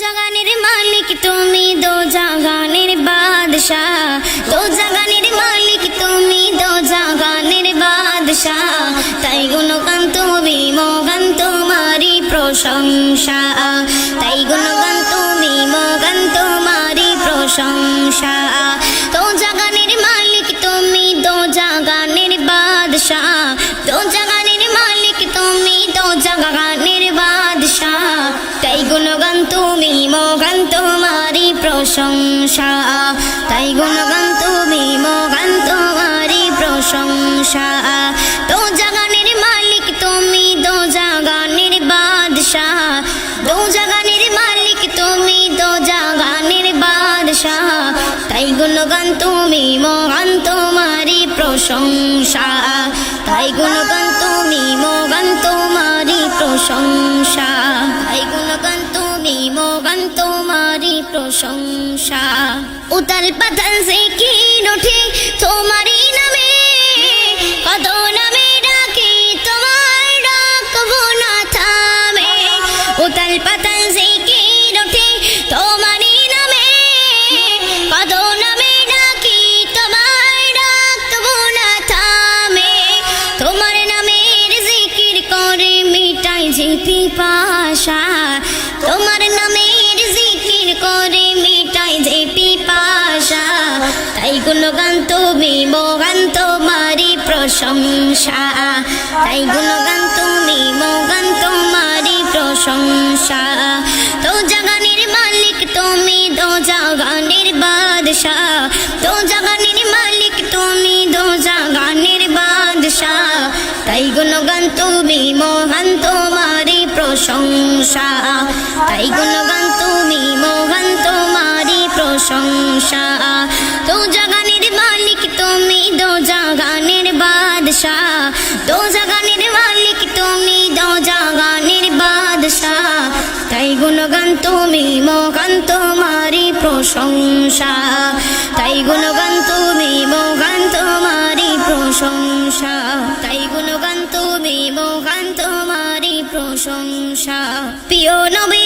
জাগানের মালিক তুমি, দো জাগানের বাদশাহ। দো জাগানের মালিক তুমি, দো জাগানের বাদশাহ। তাই গুণগান তুমি, মগান তোমারি প্রশংসা। তাই গুণগান তুমি, মগান তোমারি প্রশংসা। দো জাগানের মালিক তুমি, দো জাগানের বাদশাহ। প্রশংসা। তাই গুণগান তুমি, মগান তোমারি প্রশংসা। তো জাগানের মালিক তুমি, দো জাগানের বাদশাহ। দো জাগানের মালিক তুমি, দো জাগানের বাদশাহ। তাই গুণগান তুমি, মগান তোমারি প্রশংসা। প্রশংসা উতাল পাতাল সে কি ওঠে তোমারি নামে? কত নামে ডাকি তোমার ডাকবো না থামে। উতাল পাতাল সে কি ওঠে তোমারি নামে? কত নামে ডাকি তোমার ডাকবো না থামে। তোমার নামের জিকির করে মিটাই যে পিপাসা। তোমার নামের জিকির করে গুণগান তুমি, মগান তোমারি প্রশংসা। তাই গুণগান তুমি, মগান তোমারি প্রশংসা। তো জাগানের মালিক তুমি দো জাগানের বাদশাহ। তো জাগানের মালিক তুমি দো জাগানের বাদশাহ। তাই গুণগান তুমি মহান তোমারি প্রশংসা। তাই গুণগান তুমি মহান তোমারি প্রশংসা। বাদশাহ দো জাগানের মালিক তুমি, দো জাগানের বাদশাহ তাই গুণগান তুমি মহান তোমারি প্রশংসা। তাই গুণগান তুমি মহান তোমারি প্রশংসা। তাই গুণগান তুমি মহান তোমারি প্রশংসা। প্রিয় নবী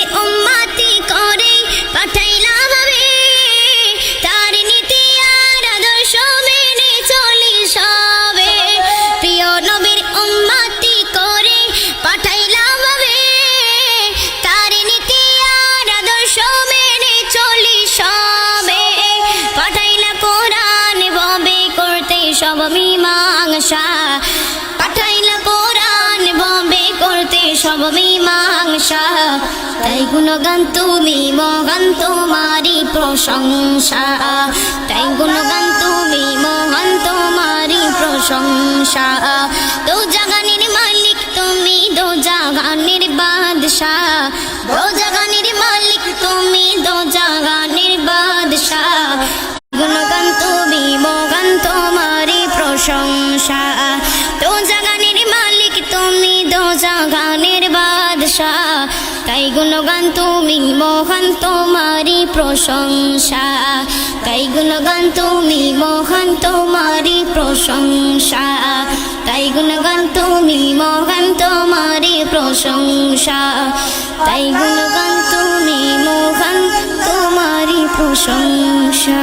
সব মীমাংসা। পাঠাইলা কোরআন, বোম্বে করতে সব মীমাংসা। তাই গুণগান তুমি, মহান তোমারি প্রশংসা। তাই গুণগান তুমি, মহান তোমারি প্রশংসা। বাদশাহ তাই গুণগান তুমি মহান তোমারি প্রশংসা। তাই গুণগান তুমি মহান তোমারি প্রশংসা। তাই গুণগান তুমি মহান তোমারি প্রশংসা। তাই গুণগান তুমি মহান তোমারি প্রশংসা।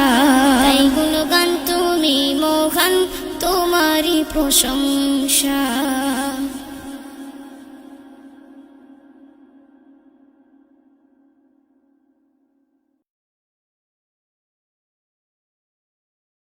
তাই গুণগান তুমি মহান তোমারি প্রশংসা।